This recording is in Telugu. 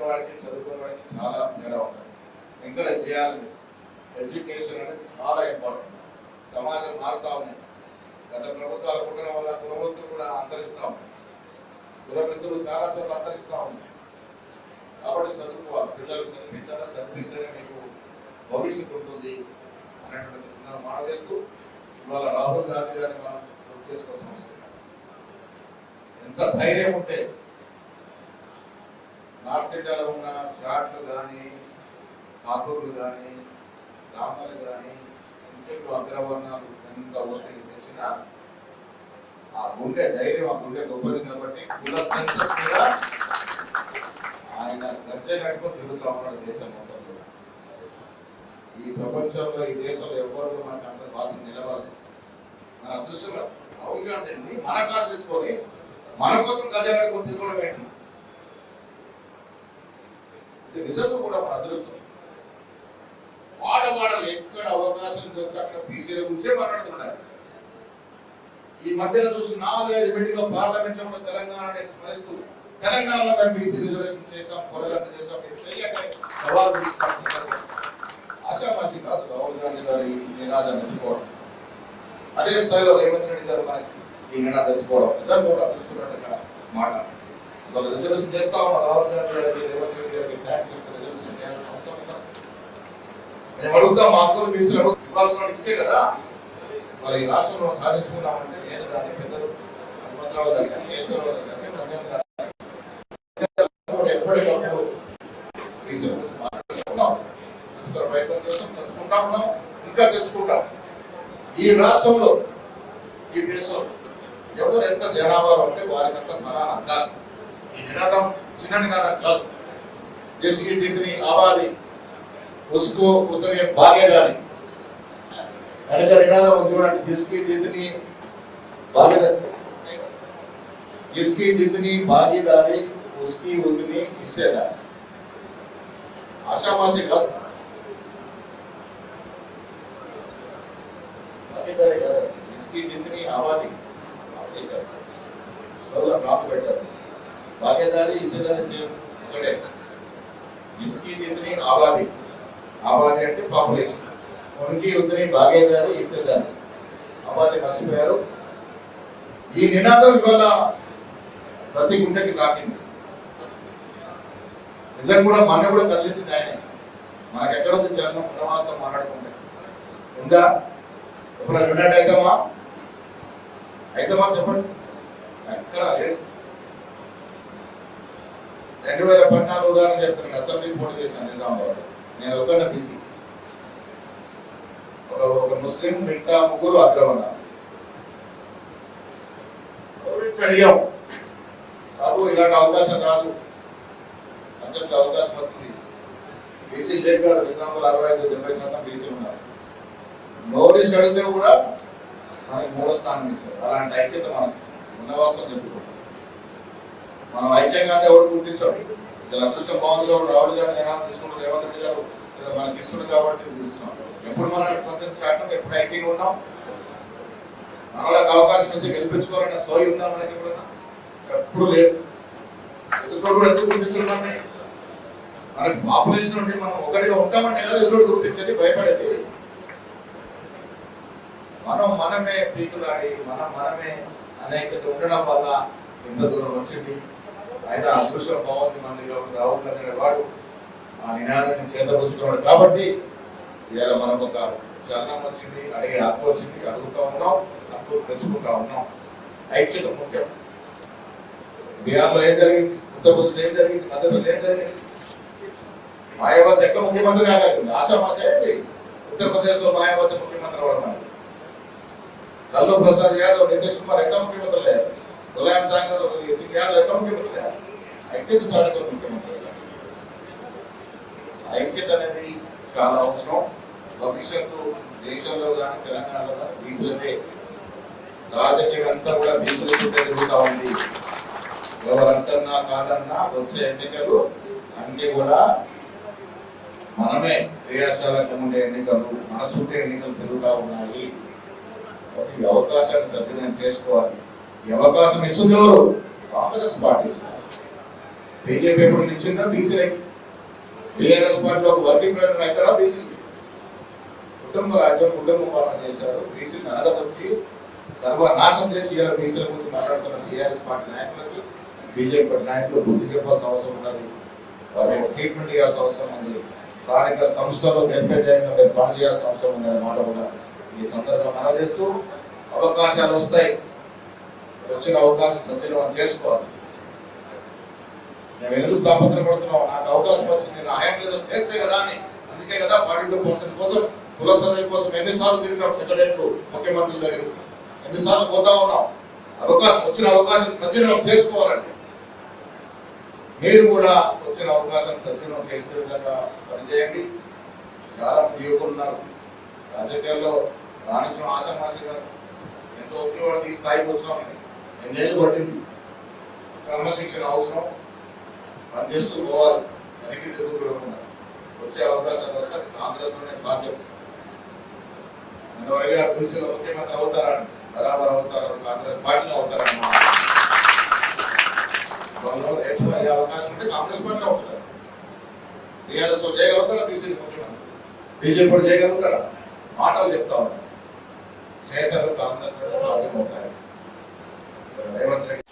చదువుకున్న వాడికి చదువుకున్న వాడికి చాలా తేడా ఉంటుంది. ఎంకరేజ్ చేయాలి ఎడ్యుకేషన్ అనేది చాలా ఇంపార్టెంట్ సమాజం మారుతా ఉన్నాయి గత ప్రభుత్వాలు పుట్టడం వల్ల కులవృత్తులు కూడా అంతరిస్తూ ఉన్నాయి కులవృత్తులు చాలా చోట్ల అంతరిస్తూ ఉన్నాయి కాబట్టి చదువుకోవాలి. పిల్లలు చదివించాలా చదివిస్తేనే మీకు భవిష్యత్తు ఉంటుంది అనేటువంటి చిన్న మాట వేస్తూ ఇవాళ రాహుల్ గాంధీ గారిని మనం గుర్తు చేసుకోవాల్సిన అవసరం ఎంత ధైర్యం ఉంటే నార్త్ ఇండియాలో ఉన్న షాట్లు కానీ కాకూర్లు కానీ రామలు కానీ ఇంకెళ్ళు అగ్రవర్ణాలు ఎంత ఒత్తిడి తెచ్చినా ఆ గుండె ధైర్యం ఆ గుండె గొప్పది కాబట్టి కుల సెన్సస్ ఆయన గజ్జె కట్టుకొని తిరుగుతూ ఉన్నాడు దేశం మొత్తం కూడా. ఈ ప్రపంచంలో ఈ దేశంలో ఎవరు మనకు అంత భాష నిలవాలి మన అదృష్టంలో రాహుల్ గాంధీ మన కాదు తీసుకొని మన కోసం గజ్జె కట్టుకొని తిరగడం ఏంటి ఇది నిజంగా కూడా మన అదృష్టం. వాడవాడలు ఎక్కడ అవకాశం దొరికితే అక్కడ బీసీల గురించే మాట్లాడుతున్నారు ఈ మధ్యన చూసి నాలుగైదు మీటింగ్లో పార్లమెంట్లో కూడా తెలంగాణ స్మరిస్తూ తెలంగాణలో మేము బీసీ రిజర్వేషన్ చేసాం పొరగంట చేసాం మీరు సవాల్ తీసుకుంటున్నారు కాదు రాహుల్ గాంధీ గారి నినాదాన్ని ఎత్తుకోవడం. అదే స్థాయిలో రేవంత్ రెడ్డి గారు మనకి ఈ నినాదం ఎత్తుకోవడం. నిజంగా కూడా అదృష్టమైన మాట రిజర్వేషన్ చేస్తా ఉన్నాం రాహుల్ గాంధీ గారికి రేవంత్ రెడ్డి గారికి థ్యాంక్స్ రిజర్వేషన్ చేయాల్సిన అవసరం ఉందా? మేము అడుగుతాం మా అక్కలు బీసీలు ఇవ్వాల్సిన ఇస్తే కదా. మరి ఈ రాష్ట్రంలో సాధించుకున్నామంటే నేను కానీ పెద్దలు హనుమంతరావు గారు కానీ కేశవరావు గారు కానీ గారు ఎప్పటికప్పుడు మాట్లాడుతున్నాం ప్రయత్నం చేస్తాం తెలుసుకుంటా ఉన్నాం ఇంకా తెలుసుకుంటాం. ఈ రాష్ట్రంలో ఈ దేశంలో ఎవరు ఎంత జనాభా ఉంటే వారికి అంత అందాలి. ఈ నినాదం చిన్న నినాదం కాదు. जिसकी जितनी आबादी, उसको उतने भागीदारी। जिसकी जितनी भागीदारी, जिसकी जितनी भागीदारी, उसकी उतनी हिस्सेदारी। आशा वहाँ खत्म जिसकी जितनी आबादी आपके घर बैठा भागीदारी, हिस्सेदारी से జిస్కి జితని ఆబాది ఆబాది అంటే పాపులేషన్ ఉనికి ఉందని భాగేదారి ఇచ్చేదారి ఆబాది మర్చిపోయారు ఈ నినాదం ఇవాళ ప్రతి గుండెకి తాకింది నిజం కూడా మన కూడా కదిలించింది ఆయనే. మనకు ఎక్కడ ఉంది జన్మం? ప్రవాసం మాట్లాడుకుంటే. ఉందా? ఎప్పుడైనా విన్నట్టు అయితమా అయితమా చెప్పండి. ఎక్కడ లేదు రెండు వేల పద్నాలుగు ఉదాహరణ చెప్తున్నాను అసెంబ్లీ పోటీ చేశాను నిజామాబాద్. నేను ఒక్కడ బీసీ ఒక ముస్లిం మిగతా ముగ్గురు అగ్రవణ అడిగాం. బాబు ఇలాంటి అవకాశం రాదు. అసెంబ్లీ అవకాశం వస్తుంది బీసీ లేక కాదు నిజామాబాద్ అరవై ఐదు డెబ్బై శాతం బీసీ ఉన్నారు. నోటీస్ అడిగితే కూడా మనకి మూడో స్థానం ఇచ్చారు. అలాంటి ఐక్యత మనకు. ఉన్నవాసం చెప్పుకుంటాం మనం ఐక్యంగానే ఎవరు గుర్తించాడు ఇలా అదృష్టం బాగుంది కాబట్టి రాహుల్ గారు నినాదం తీసుకున్నారు రేవంత్ రెడ్డి గారు ఇలా మనకి ఇస్తున్నారు కాబట్టి చూస్తున్నాం ఎప్పుడు మనం స్వతంత్ర శాతం ఎప్పుడు ఐక్యంగా ఉన్నాం. మనలోకి అవకాశం ఇచ్చి గెలిపించుకోవాలన్న సోయి ఉందా మనకి ఎప్పుడన్నా ఎప్పుడు లేదు. ఎదురు కూడా ఎందుకు గుర్తిస్తున్నామండి మనకి పాపులేషన్ ఉంటే మనం ఒకటిగా ఉంటామంటే కదా ఎదురు గుర్తించేది భయపడేది. మనం మనమే పీకులాడి మనం మనమే అనేకత ఉండడం వల్ల ఎంత దూరం వచ్చింది. అయితే అదృష్టం బాగుంది మంది కాబట్టి రాహుల్ గాంధీ అనే వాడు ఆ నినాదాన్ని చేతపరుచుకున్నాడు కాబట్టి ఇవాళ మనకు ఒక చలనం వచ్చింది అడిగే హక్కు వచ్చింది అడుగుతా ఉన్నాం హక్కు తెచ్చుకుంటా ఉన్నాం. ఐక్యత ముఖ్యం. బీహార్లో ఏం జరిగింది? ఉత్తరప్రదేశ్ ఏం జరిగింది? మధ్యప్రదేశ్ ఏం జరిగింది? మాయావతి ఎక్కడ ముఖ్యమంత్రి కాగలిగింది? ఆశామాష ఉత్తరప్రదేశ్లో ఉత్తరప్రదేశ్లో మాయావతి ముఖ్యమంత్రి అవడం కల్లు ప్రసాద్ యాదవ్ నితీష్ కుమార్ ఎక్కడ ముఖ్యమంత్రి లేదు ములాయం సాగర్ సింగ్ యాదవ్ ఎక్కడ ముఖ్యమంత్రి లేదు ఐక్యత చాటుకొని ముఖ్యమంత్రి ఐక్యత అనేది చాలా అవసరం భవిష్యత్తు దేశంలో కానీ తెలంగాణలో కానీ బీసీలదే రాజకీయం అంతా కూడా బీసీల చుట్టే తిరుగుతా ఉంది ఎవరంతన్నా కాదన్నా వచ్చే ఎన్నికలు అన్ని కూడా మనమే క్రియాశాలకు ఉండే ఎన్నికలు మన చుట్టే ఎన్నికలు తిరుగుతా ఉన్నాయి అవకాశాన్ని సద్వినియోగం చేసుకోవాలి. ఈ అవకాశం ఇస్తుంది ఎవరు కాంగ్రెస్ పార్టీ. బీజేపీ ఎప్పుడు నిలిచిందా? బీసీ బీఆర్ఎస్ పార్టీలో ఒక వర్కింగ్ ప్రెసిడెంట్ అవుతారా బీసీ కుటుంబ రాజ్యం కుటుంబ పాలన చేశారు. బీసీ నరగదొక్కి సర్వనాశం చేసి ఇలా బీసీల గురించి మాట్లాడుతున్న టీఆర్ఎస్ పార్టీ నాయకులకి బీజేపీ నాయకులు బుద్ధి చెప్పాల్సిన అవసరం ఉన్నది. వారు ట్రీట్మెంట్ చేయాల్సిన అవసరం ఉంది. స్థానిక సంస్థలు నిర్ణయంగా మీరు పనిచేయాల్సిన అవసరం ఉందనే మాట కూడా ఈ సందర్భంగా మనం చేస్తూ అవకాశాలు వస్తాయి. వచ్చిన అవకాశం సద్వినియోగం చేసుకోవాలి. మేము ఎందుకు తాపత్రపడుతున్నాం నాకు అవకాశం వచ్చింది. నా హయాం లేదో చేస్తే కదా అని. అందుకే కదా ఫార్టీ పర్సెంట్ కోసం కుల సర్వే కోసం ఎన్నిసార్లు తిరిగినాం సెక్రటరీ ముఖ్యమంత్రి దగ్గర ఎన్నిసార్లు పోతా ఉన్నాం. అవకాశం వచ్చిన అవకాశం సద్వినియోగం చేసుకోవాలండి. మీరు కూడా వచ్చిన అవకాశం సద్వినియోగం చేసే విధంగా పనిచేయండి. చాలా యువకులు ఉన్నారు. రాజకీయాల్లో రాణించిన ఆశామాసిగా ఎంతో ఉపయోగపడి ఈ స్థాయికి వచ్చినాం. ఎన్నేళ్ళు పట్టింది. క్రమశిక్షణ అవసరం. పనిచేస్తూ పోవాలి. వెనక్కి తిరుగుతున్నా వచ్చే అవకాశం వస్తే కాంగ్రెస్లోనే సాధ్యం. అందువల్ల బీసీలో ముఖ్యమంత్రి అవుతారని బరాబర్ అవుతారు కాంగ్రెస్ పార్టీలో అవుతారన్నమాట వాళ్ళు ఎక్కువ అయ్యే అవకాశం ఉంటే కాంగ్రెస్ పార్టీ అవుతారు. టీఆర్ఎస్ చేయగలుగుతారా? బీసీ ముఖ్యమంత్రి బీజేపీ కూడా చేయగలుగుతారా? మాటలు చెప్తా ఉంటారు చేతలు కాంగ్రెస్ పార్టీ సాధ్యం అవుతాయి. రేవంత్ రెడ్డి